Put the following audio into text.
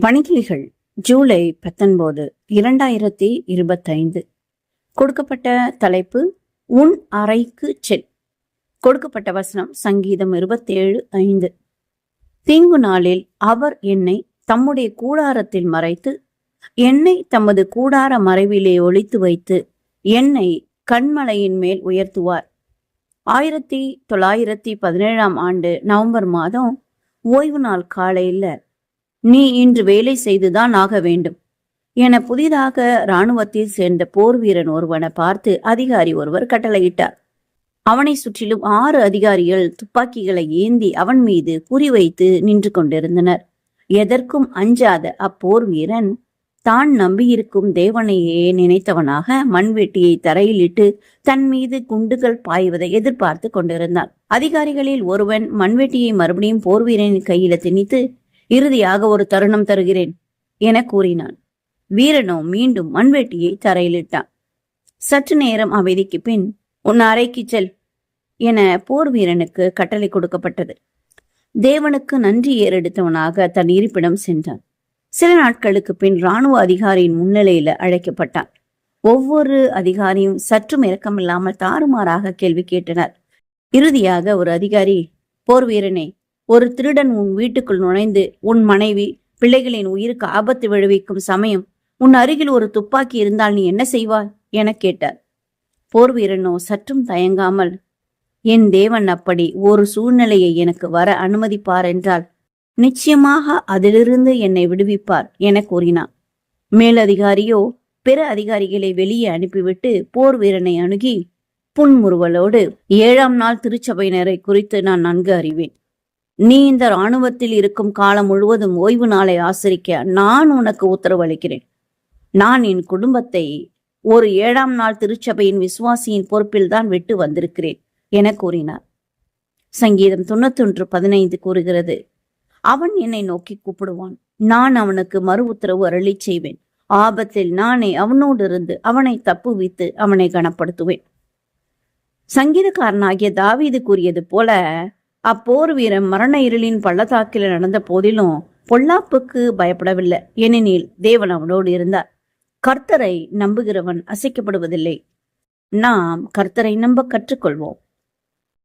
வணிகிகள் ஜூலை பத்தொன்பது இரண்டாயிரத்தி இருபத்தைந்து. கொடுக்கப்பட்ட தலைப்பு உன் அறைக்கு செல். கொடுக்கப்பட்ட வசனம் சங்கீதம் இருபத்தேழு ஐந்து. தீங்கு நாளில் அவர் என்னை தம்முடைய கூடாரத்தில் மறைத்து என்னை தமது கூடார மறைவிலே ஒழித்து வைத்து என்னை கண்மலையின் மேல் உயர்த்துவார். ஆயிரத்தி தொள்ளாயிரத்தி பதினேழாம் ஆண்டு நவம்பர் மாதம் ஓய்வு நாள் காலையில் நீ இன்று வேலை செய்துதான் ஆக வேண்டும். என புதிதாக இராணுவத்தில் சேர்ந்த போர் வீரன் ஒருவனை பார்த்து அதிகாரி ஒருவர் கட்டளையிட்டார். அவனை சுற்றிலும் ஆறு அதிகாரிகள் துப்பாக்கிகளை ஏந்தி அவன் மீது குறிவைத்து நின்று கொண்டிருந்தனர். எதற்கும் அஞ்சாத அப்போர் வீரன் தான் நம்பியிருக்கும் தேவனையே நினைத்தவனாக மண்வெட்டியை தரையிலிட்டு தன் மீது குண்டுகள் பாய்வதை எதிர்பார்த்து கொண்டிருந்தான். அதிகாரிகளில் ஒருவன் மண்வெட்டியை மறுபடியும் போர்வீரனின் கையில திணித்து இறுதியாக ஒரு தருணம் தருகிறேன் என கூறினான். வீரனோ மீண்டும் மண்வெட்டியை தரையிலிட்டான். சற்று நேரம் அமைதிக்கு பின் உன் அறைக்கு செல் என போர் வீரனுக்கு கட்டளை கொடுக்கப்பட்டது. தேவனுக்கு நன்றி ஏறெடுத்தவனாக தன் இருப்பிடம் சென்றான். சில நாட்களுக்கு பின் ராணுவ அதிகாரியின் முன்னிலையில அழைக்கப்பட்டான். ஒவ்வொரு அதிகாரியும் சற்றும் இரக்கமில்லாமல் தாறுமாறாக கேள்வி கேட்டனர். இறுதியாக ஒரு அதிகாரி போர் வீரனே ஒரு திருடன் உன் வீட்டுக்குள் நுழைந்து உன் மனைவி பிள்ளைகளின் உயிருக்கு ஆபத்து விளைவிக்கும் சமயம் உன் அருகில் ஒரு துப்பாக்கி இருந்தால் நீ என்ன செய்வாய்? என கேட்டார். போர் வீரனோ சற்றும் தயங்காமல் என் தேவன் அப்படி ஒரு சூழ்நிலையை எனக்கு வர அனுமதிப்பார் என்றால் நிச்சயமாக அதிலிருந்து என்னை விடுவிப்பார் என கூறினார் மேலதிகாரியோ பிற அதிகாரிகளை வெளியே அனுப்பிவிட்டு போர் வீரனை அணுகி புன்முறுவலோடு ஏழாம் நாள் திருச்சபையினரை குறித்து நான் நன்கு அறிவேன். நீ இந்த இராணுவத்தில் இருக்கும் காலம் முழுவதும் ஓய்வு நாளை ஆசரிக்க நான் உனக்கு உத்தரவு அளிக்கிறேன். நான் என் குடும்பத்தை ஒரு ஏழாம் நாள் திருச்சபையின் விசுவாசியின் பொறுப்பில் தான் விட்டு வந்திருக்கிறேன் என கூறினார். சங்கீதம் தொண்ணூத்தொன்று பதினைந்து கூறுகிறது அவன் என்னை நோக்கி கூப்பிடுவான். நான் அவனுக்கு மறு உத்தரவு அருளி செய்வேன். ஆபத்தில் நானே அவனோடு இருந்து அவனை தப்புவித்து அவனை கனப்படுத்துவேன். சங்கீதக்காரனாகிய தாவீது கூறியது போல அப்போர் வீரன் மரண இருளின் பள்ளத்தாக்கில் நடந்த போதிலும் பொல்லாப்புக்கு பயப்படவில்லை. ஏனெனில் தேவன் அவனோடு இருந்தார். கர்த்தரை நம்புகிறவன் அசைக்கப்படுவதில்லை. நாம் கர்த்தரை நம்ப கற்றுக்கொள்வோம்.